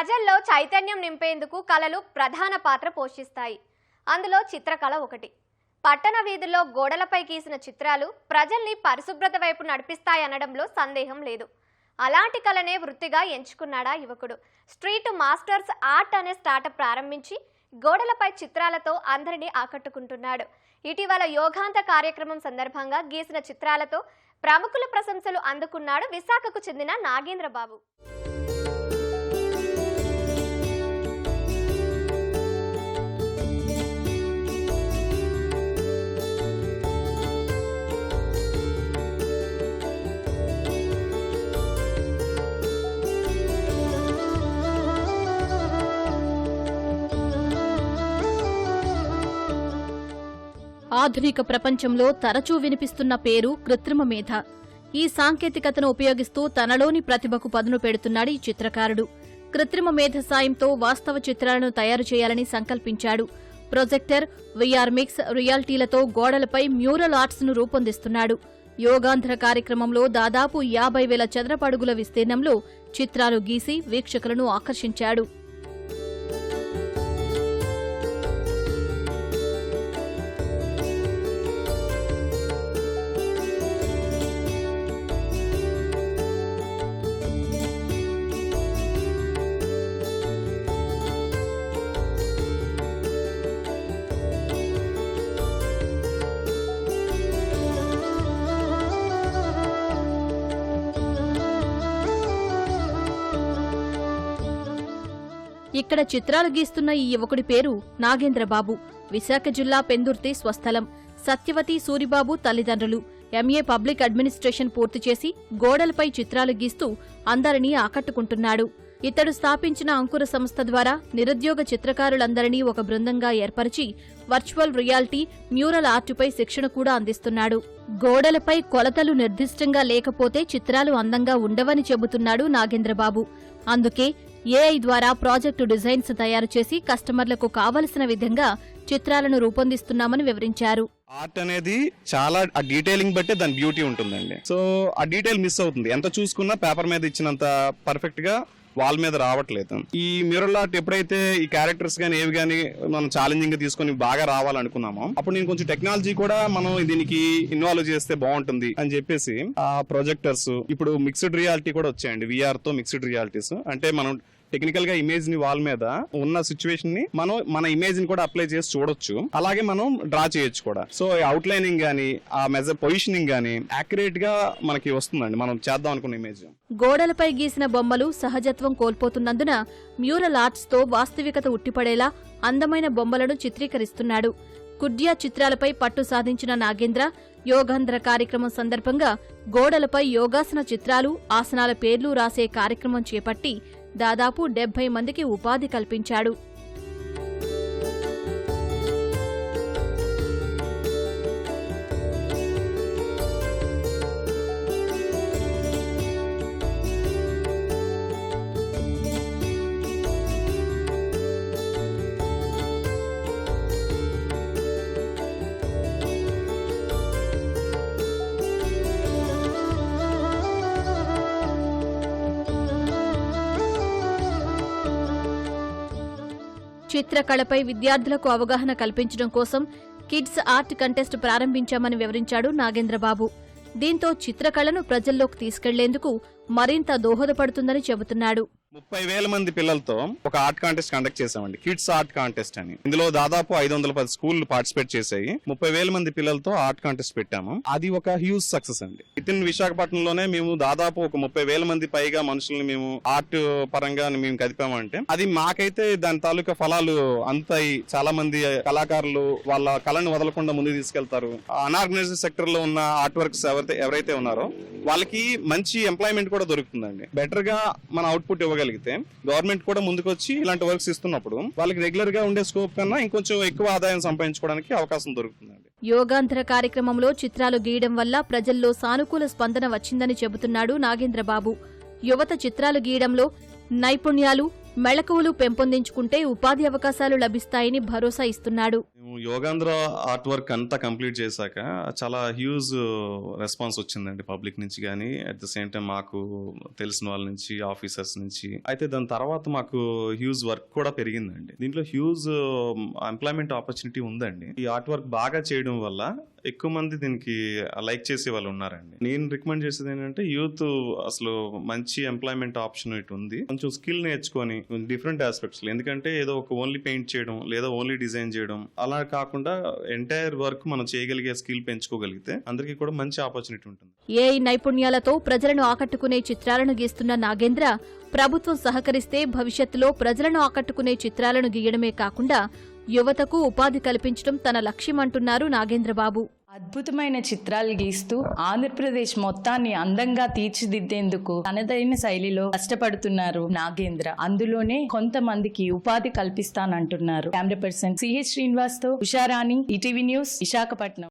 ప్రజల్లో చైతన్యం నింపేందుకు కళలు ప్రధాన పాత్ర పోషిస్తాయి. అందులో చిత్రకళ ఒకటి. పట్టణ వీధుల్లో గోడలపై గీసిన చిత్రాలు ప్రజల్ని పరిశుభ్రత వైపు నడిపిస్తాయనడంలో సందేహం లేదు. అలాంటి కళనే వృత్తిగా ఎంచుకున్నాడా యువకుడు. స్ట్రీట్ మాస్టర్స్ ఆర్ట్ అనే స్టార్టప్ ప్రారంభించి గోడలపై చిత్రాలతో అందరినీ ఆకట్టుకుంటున్నాడు. ఇటీవల యోగాంత కార్యక్రమం సందర్భంగా గీసిన చిత్రాలతో ప్రముఖుల ప్రశంసలు అందుకున్నాడు విశాఖకు చెందిన నాగేంద్రబాబు. ఆధునిక ప్రపంచంలో తరచూ వినిపిస్తున్న పేరు కృత్రిమ మేధ. ఈ సాంకేతికతను ఉపయోగిస్తూ తనలోని ప్రతిభకు పదును పెడుతున్నాడు ఈ చిత్రకారుడు. కృత్రిమ మేధ సాయంతో వాస్తవ చిత్రాలను తయారు చేయాలని సంకల్పించాడు. ప్రొజెక్టర్ విఆర్ మిక్స్ రియాలిటీలతో గోడలపై మ్యూరల్ ఆర్ట్స్ను రూపొందిస్తున్నాడు. యోగాంధ్ర కార్యక్రమంలో దాదాపు యాభై వేల చదరపడుగుల విస్తీర్ణంలో చిత్రాలు గీసి వీక్షకులను ఆకర్షించాడు. ఇక్కడ చిత్రాలు గీస్తున్న ఈ యువకుడి పేరు నాగేంద్రబాబు. విశాఖ జిల్లా పెందుర్తి స్వస్థలం. సత్యవతి సూరిబాబు తల్లిదండ్రులు. ఎంఏ పబ్లిక్ అడ్మినిస్ట్రేషన్ పూర్తి చేసి గోడలపై చిత్రాలు గీస్తూ అందరినీ ఆకట్టుకుంటున్నాడు. ఇతడు స్థాపించిన అంకుర సంస్థ ద్వారా నిరుద్యోగ చిత్రకారులందరినీ ఒక బృందంగా ఏర్పరిచి వర్చువల్ రియాలిటీ మ్యూరల్ ఆర్టుపై శిక్షణ కూడా అందిస్తున్నాడు. గోడలపై కొలతలు నిర్దిష్టంగా లేకపోతే చిత్రాలు అందంగా ఉండవని చెబుతున్నాడు నాగేంద్రబాబు. అందుకే ఏఐ ద్వారా ప్రాజెక్టు డిజైన్స్ తయారు చేసి కస్టమర్లకు కావలసిన విధంగా చిత్రాలను రూపొందిస్తున్నామని వివరించారు. ఆర్ట్ అనేది చాలా ఆ డీటెయిలింగ్ బట్టే దాని బ్యూటీ ఉంటుందండి. సో ఆ డీటెయిల్ మిస్ అవుతుంది. ఎంత చూసుకున్నా పేపర్ మీద ఇచ్చినంత పర్ఫెక్ట్గా వాళ్ళ మీద రావట్లేదు. ఈ మ్యూరల్ ఆర్ట్ ఎప్పుడైతే ఈ క్యారెక్టర్స్ కానీ ఏవి కానీ మనం ఛాలెంజింగ్గా తీసుకొని బాగా రావాలనుకున్నామో అప్పుడు నేను కొంచెం టెక్నాలజీ కూడా మనం దీనికి ఇన్వాల్వ్ చేస్తే బాగుంటుంది అని చెప్పేసి ఆ ప్రొజెక్టర్స్ ఇప్పుడు మిక్స్డ్ రియాలిటీ కూడా వచ్చాయండి. విఆర్తో మిక్స్డ్ రియాలిటీస్ అంటే మనం టెక్నికల్గా ఇమేజ్ని వాల్ మీద ఉన్న సిచ్యువేషన్ని మనం మన ఇమేజ్ని కూడా అప్లై చేసి చూడొచ్చు. అలాగే మనం డ్రా చేయొచ్చు కూడా. సో అవుట్ లైనింగ్ గానీ ఆ మెజర్ పొజిషనింగ్ గానీ యాక్యురేట్గా మనకి వస్తుందండి. మనం చేద్దాం అనుకున్న ఇమేజ్ గోడలపై గీసిన బొమ్మలు సహజత్వం కోల్పోతున్నందున మ్యూరల్ ఆర్ట్స్తో వాస్తవికత ఉట్టిపడేలా అందమైన బొమ్మలను చిత్రీకరిస్తున్నాడు. కుడ్యా చిత్రాలపై పట్టు సాధించిన నాగేంద్ర యోగాంధ్ర కార్యక్రమం సందర్భంగా గోడలపై యోగాసన చిత్రాలు ఆసనాల పేర్లు రాసే కార్యక్రమం చేపట్టి దాదాపు డెబ్బై మందికి ఉపాధి కల్పించాడు. చిత్రకళపై విద్యార్థులకు అవగాహన కల్పించడం కోసం కిడ్స్ ఆర్ట్ కంటెస్ట్ ప్రారంభించామని వివరించాడు నాగేంద్రబాబు. దీంతో చిత్రకళను ప్రజల్లోకి తీసుకెళ్ళేందుకు మరింత దోహదపడుతుందని చెబుతున్నాడు. ముప్పై వేల మంది పిల్లలతో ఒక ఆర్ట్ కాంటెస్ట్ కండక్ట్ చేసామండి కిడ్స్ ఆర్ట్ కాంటెస్ట్ అని. ఇందులో దాదాపు ఐదు వందల పది స్కూల్ పార్టిసిపేట్ చేశాయి. ముప్పై వేల మంది పిల్లలతో ఆర్ట్ కాంటెస్ట్ పెట్టాము. అది ఒక హ్యూజ్ సక్సెస్ అండి. విత్ ఇన్ విశాఖపట్నంలోనే మేము దాదాపు ఒక ముప్పై వేల మంది పైగా మనుషుల్ని మేము ఆర్ట్ పరంగా మేము కదిపామంటే అది మాకైతే దాని తాలూకా ఫలాలు అందుతాయి చాలా మంది కళాకారులు వాళ్ళ కళను వదలకుండా ముందుకు తీసుకెళ్తారు. అనార్గనైజ్డ్ సెక్టర్లో ఉన్న ఆర్ట్ వర్క్స్ ఎవరైతే ఎవరైతే ఉన్నారో వాళ్ళకి మంచి ఎంప్లాయ్మెంట్ కూడా దొరుకుతుందండి. బెటర్గా మన అవుట్పుట్ ఇవ్వగలిగితే గవర్నమెంట్ కూడా ముందుకొచ్చి ఇలాంటి వర్క్స్ ఇస్తున్నప్పుడు వాళ్ళకి రెగ్యులర్గా ఉండే స్కోప్ కన్నా ఇంకొంచెం ఎక్కువ ఆదాయం సంపాదించుకోవడానికి అవకాశం దొరుకుతుందండి. యోగాంధ్ర కార్యక్రమంలో చిత్రాలు గీయడం వల్ల ప్రజల్లో సానుకూల స్పందన వచ్చిందని చెబుతున్నాడు నాగేంద్రబాబు. యువత చిత్రాలు గీయడంలో నైపుణ్యాలు మెళకువలు పెంపొందించుకుంటే ఉపాధి అవకాశాలు లభిస్తాయని భరోసా ఇస్తున్నాడు. యోగాంధ్ర ఆర్ట్ వర్క్ అంతా కంప్లీట్ చేశాక చాలా హ్యూజ్ రెస్పాన్స్ వచ్చిందండి పబ్లిక్ నుంచి కానీ అట్ ద సేమ్ టైం మాకు తెలిసిన వాళ్ళ నుంచి ఆఫీసర్స్ నుంచి. అయితే దాని తర్వాత మాకు హ్యూజ్ వర్క్ కూడా పెరిగిందండి. దీంట్లో హ్యూజ్ ఎంప్లాయ్మెంట్ ఆపర్చునిటీ ఉందండి. ఈ ఆర్ట్ వర్క్ బాగా చేయడం వల్ల ఎక్కువ మంది దీనికి లైక్ చేసే వాళ్ళు ఉన్నారండి. నేను రికమెండ్ చేసేది ఏంటంటే యూత్ అసలు మంచి ఎంప్లాయ్మెంట్ ఆప్షన్ ఇటు ఉంది. కొంచెం స్కిల్ నేర్చుకొని డిఫరెంట్ ఆస్పెక్ట్స్ ఎందుకంటే ఏదో ఒక ఓన్లీ పెయింట్ చేయడం లేదా ఓన్లీ డిజైన్ చేయడం అలా కాకుండా ఎంటైర్ వర్క్ మనం చేయగలిగే స్కిల్ పెంచుకోగలిగితే అందరికీ కూడా మంచి ఆపర్చునిటీ ఉంటుంది. ఏఐ నైపుణ్యాలతో ప్రజలను ఆకట్టుకునే చిత్రాలను గీస్తున్న నాగేంద్ర ప్రభుత్వం సహకరిస్తే భవిష్యత్తులో ప్రజలను ఆకట్టుకునే చిత్రాలను గీయడమే కాకుండా యువతకు ఉపాధి కల్పించడం తన లక్ష్యమంటున్నారు నాగేంద్రబాబు. అద్భుతమైన చిత్రాలు గీస్తూ ఆంధ్రప్రదేశ్ మొత్తాన్ని అందంగా తీర్చిదిద్దేందుకు తనదైన శైలిలో కష్టపడుతున్నారు నాగేంద్ర. అందులోనే కొంతమందికి ఉపాధి కల్పిస్తానంటున్నారు. కెమెరా పర్సన్ సిహెచ్ శ్రీనివాస్తో ఉషారాణి ఈటీవీ న్యూస్ విశాఖపట్నం.